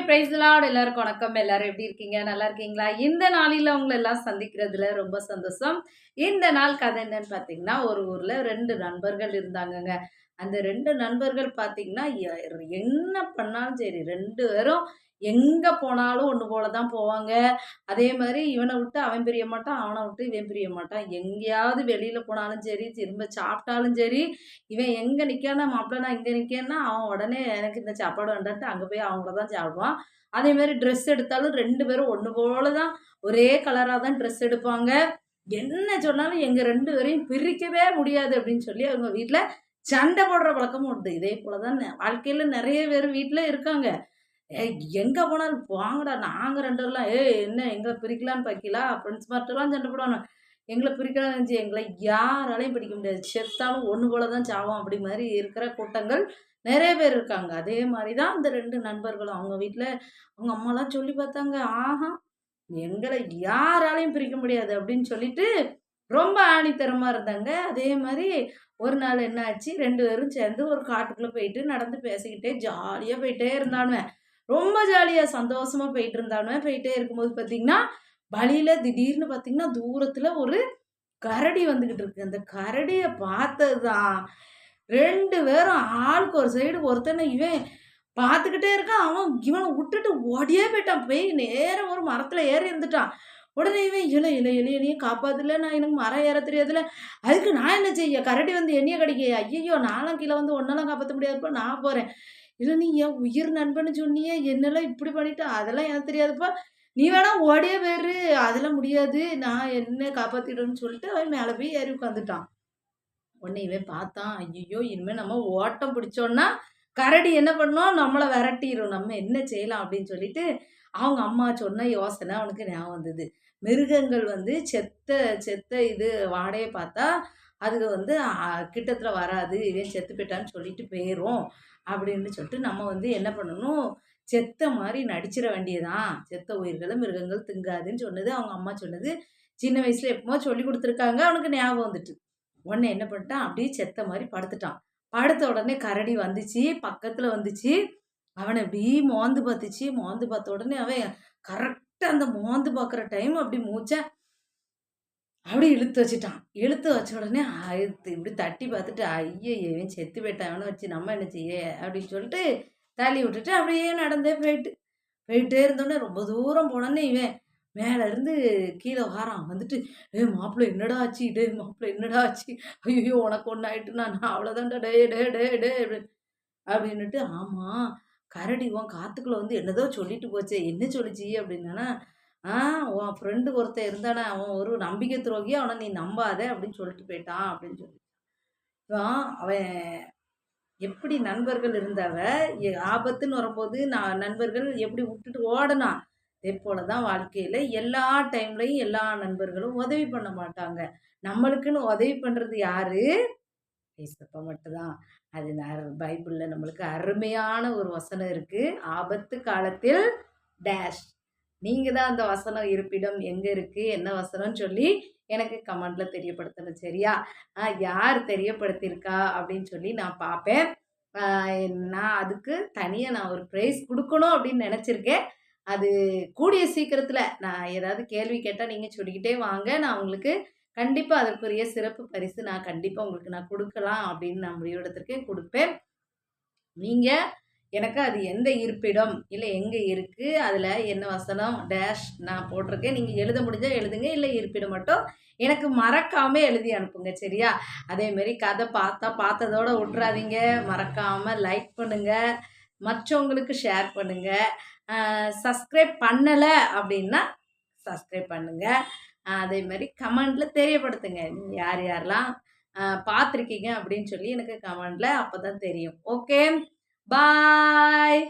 Hi price Lord எல்லாருக்கும் வணக்கம். எல்லாரும் எப்படி இருக்கீங்க? நல்லா இருக்கீங்களா? இந்த நாளில் உங்களை எல்லாம் சந்திக்கிறதுல ரொம்ப சந்தோஷம். இந்த நாள் கதை என்னன்னு பார்த்தீங்கன்னா ஒரு ஊரில் ரெண்டு நண்பர்கள் இருந்தாங்கங்க. அந்த ரெண்டு நண்பர்கள் பார்த்தீங்கன்னா என்ன பண்ணாலும் சரி ரெண்டு பேரும் எங்கே போனாலும் ஒன்று போல தான் போவாங்க. அதே மாதிரி இவனை விட்டு அவன் பிரிய மாட்டான் அவனை விட்டு இவன் பிரிய மாட்டான். எங்கேயாவது வெளியில் போனாலும் சரி திரும்ப சாப்பிட்டாலும் சரி இவன் எங்கே நிற்கானா மாப்பிள்ள நான் இங்கே நிற்கேன்னா அவன் உடனே எனக்கு இந்த சாப்பாடு வேண்டான்ட்டு அங்கே போய் அவங்கள தான் சாப்பிடுவான். அதே மாதிரி ட்ரெஸ் எடுத்தாலும் ரெண்டு பேரும் ஒன்று போல தான் ஒரே கலராக தான் ட்ரெஸ் எடுப்பாங்க. என்ன சொன்னாலும் எங்கள் ரெண்டு பேரையும் பிரிக்கவே முடியாது அப்படின்னு சொல்லி அவங்க வீட்டில் சண்டை போடுற பழக்கமும் உண்டு. இதே போல தான் வாழ்க்கையில் நிறைய பேர் வீட்டில் இருக்காங்க. எங்கே போனாலும் வாங்கடா நாங்கள் ரெண்டு பேர்லாம் ஏய் என்ன எங்களை பிரிக்கலான்னு பார்க்கலா ஃப்ரெண்ட்ஸ் சண்டை போடுவாங்க எங்களை பிரிக்கலாம் நினச்சி எங்களை யாராலையும் பிடிக்க முடியாது. செத்தாலும் ஒன்று போல தான் சாவோம் அப்படி மாதிரி இருக்கிற கூட்டங்கள் நிறைய பேர் இருக்காங்க. அதே மாதிரி தான் அந்த ரெண்டு நண்பர்களும். அவங்க வீட்டில் அவங்க அம்மாலாம் சொல்லி பார்த்தாங்க. ஆஹா எங்களை யாராலையும் பிரிக்க முடியாது அப்படின்னு சொல்லிட்டு ரொம்ப ஆணித்தரமாக இருந்தாங்க. அதே மாதிரி ஒரு நாள் என்ன ஆச்சு ரெண்டு பேரும் சேர்ந்து ஒரு காட்டுக்குள்ளே போயிட்டு நடந்து பேசிக்கிட்டே ஜாலியாக போயிட்டே இருந்தானுவேன் ரொம்ப ஜாலியாக சந்தோஷமாக போயிட்டு இருந்தானுவேன் போயிட்டே இருக்கும்போது பார்த்தீங்கன்னா வழியில் திடீர்னு பார்த்தீங்கன்னா தூரத்தில் ஒரு கரடி வந்துக்கிட்டு இருக்கு. அந்த கரடியை பார்த்தது தான் ரெண்டு பேரும் ஆளுக்கு ஒரு சைடு ஒருத்தனை இவன் பார்த்துக்கிட்டே இருக்கான். அவன் இவனை விட்டுட்டு ஓடியே போயிட்டான். போய் நேரம் ஒரு மரத்தில் ஏறி இருந்துட்டான். உடனே இவன் இல்லை இல்லை இல்லை என்னையும் காப்பாத்துல நான் எனக்கு மரம் ஏற தெரியாதுல அதுக்கு நான் என்ன செய்ய? கரடி வந்து என்னைய கிடைக்க ஐயோ நானும் கீழே வந்து ஒன்னெல்லாம் காப்பாற்ற முடியாதுப்பா. நான் போகிறேன் இல்லை நீ என் உயிர் நண்பன்னு சொன்னியே என்னெல்லாம் இப்படி பண்ணிட்ட? அதெல்லாம் எனக்கு தெரியாதுப்பா. நீ வேணா ஓடியே வேறு. அதெல்லாம் முடியாது. நான் என்ன காப்பாற்றிடுன்னு சொல்லிட்டு அவன் மேலே போய் ஏறி உட்காந்துட்டான் உடனே இவன் பார்த்தான். ஐயோ இனிமேல் நம்ம ஓட்டம் பிடிச்சோன்னா கரடி என்ன பண்ணோம்? நம்மளை விரட்டிடும் நம்ம என்ன செய்யலாம் அப்படின்னு சொல்லிட்டு அவங்க அம்மா சொன்ன யோசனை அவனுக்கு ஞாபகம் வந்தது. மிருகங்கள் வந்து செத்த செத்த இது வாடையை பார்த்தா அதுக்கு வந்து கிட்டத்தில் வராது இவன் செத்து போயிட்டான்னு சொல்லிட்டு போயிடும் அப்படின்னு சொல்லிட்டு நம்ம வந்து என்ன பண்ணணும்? செத்த மாதிரி நடிச்சிட வேண்டியதான் செத்த உயிர்களை மிருகங்கள் திங்காதுன்னு சொன்னது அவங்க அம்மா சொன்னது. சின்ன வயசில் எப்போ சொல்லி கொடுத்துருக்காங்க. அவனுக்கு ஞாபகம் வந்துட்டு. உடனே என்ன பண்ணிட்டான்? அப்படியே செத்த மாதிரி படுத்துட்டான். படுத்த உடனே கரடி வந்துச்சு பக்கத்தில் வந்துச்சு. அவனை இப்படி மோந்து பார்த்துச்சு. மோந்து பார்த்த உடனே அவன் கரெக்டாக அந்த மோந்து பார்க்குற டைம் அப்படி மூச்சை அப்படியே இழுத்து வச்சுட்டான். இழுத்து வச்ச உடனே அழுத்து இப்படி தட்டி பார்த்துட்டு ஐயோ இவன் செத்து போயிட்டான் வச்சு நம்ம என்ன செய்ய? அப்படின்னு சொல்லிட்டு தள்ளி விட்டுட்டு அப்படியே நடந்தே போயிட்டு போயிட்டே இருந்தோடனே ரொம்ப தூரம் போனோன்னே இவன் மேலே இருந்து கீழே வாரான் வந்துட்டு ஏ மாப்பிள்ளை என்னடா ஆச்சு? டே மாப்பிள்ளை என்னடா ஆச்சு? ஐயோ உனக்கு ஒன்று ஆயிட்டு நான் அவ்வளோதான்டா டே டே டே டே அப்படின்னுட்டு ஆமாம் கரடி உன் காத்துக்குள்ளே வந்து என்னதோ சொல்லிட்டு போச்சே என்ன சொல்லிச்சு? அப்படின்னா ஆ உன் ஃப்ரெண்டு ஒருத்தன் இருந்தானே அவன் ஒரு நம்பிக்கை துரோகி அவனை நீ நம்பாத அப்படின்னு சொல்லிட்டு போயிட்டான் அப்படின்னு சொல்லி அவன் எப்படி நண்பர்கள் இருந்தவ ஆபத்துன்னு வரும்போது நான் நண்பர்கள் எப்படி விட்டுட்டு ஓடனா அதே போல தான் வாழ்க்கையில் எல்லா டைம்லையும் எல்லா நண்பர்களும் உதவி பண்ண மாட்டாங்க. நம்மளுக்குன்னு உதவி பண்ணுறது யாரு? ஏசப்பா மட்டும்தான். அது நான் பைபிளில் நம்மளுக்கு அருமையான ஒரு வசனம் இருக்குது ஆபத்து காலத்தில் டேஷ் நீங்கள் தான் அந்த வசனம் இருப்பிடம் எங்கே இருக்குது என்ன வசனம்னு சொல்லி எனக்கு கமெண்டில் தெரியப்படுத்தணும் சரியா? யார் தெரியப்படுத்தியிருக்கா அப்படின்னு சொல்லி நான் பார்ப்பேன். நான் அதுக்கு தனியாக நான் ஒரு ப்ரைஸ் கொடுக்கணும் அப்படின்னு நினச்சிருக்கேன். அது கூடிய சீக்கிரத்தில் நான் ஏதாவது கேள்வி கேட்டால் நீங்கள் சொல்லிக்கிட்டே வாங்க. நான் உங்களுக்கு கண்டிப்பாக அதற்குரிய சிறப்பு பரிசு நான் கண்டிப்பாக உங்களுக்கு நான் கொடுக்கலாம் அப்படின்னு நான் முடிவெடுத்திருக்கேன். கொடுப்பேன். நீங்கள் எனக்கு அது எந்த இருப்பிடம் இல்லை எங்கே இருக்குது அதில் என்ன வசனம்? டேஷ் நான் போட்டிருக்கேன். நீங்கள் எழுத முடிஞ்சால் எழுதுங்க. இல்லை இருப்பிடம் மட்டும் எனக்கு மறக்காமல் எழுதி அனுப்புங்க சரியா? அதேமாரி கதை பார்த்தா பார்த்ததோடு விட்றாதீங்க மறக்காமல் லைக் பண்ணுங்கள் மற்றவங்களுக்கு ஷேர் பண்ணுங்கள் சப்ஸ்கிரைப் பண்ணலை அப்படின்னா சப்ஸ்கிரைப் பண்ணுங்கள் அதே மாதிரி கமெண்டில் தெரியப்படுத்துங்க. யார் யாரெல்லாம் பார்த்துருக்கீங்க அப்படின்னு சொல்லி எனக்கு கமெண்டில் அப்போ தான் தெரியும். Okay bye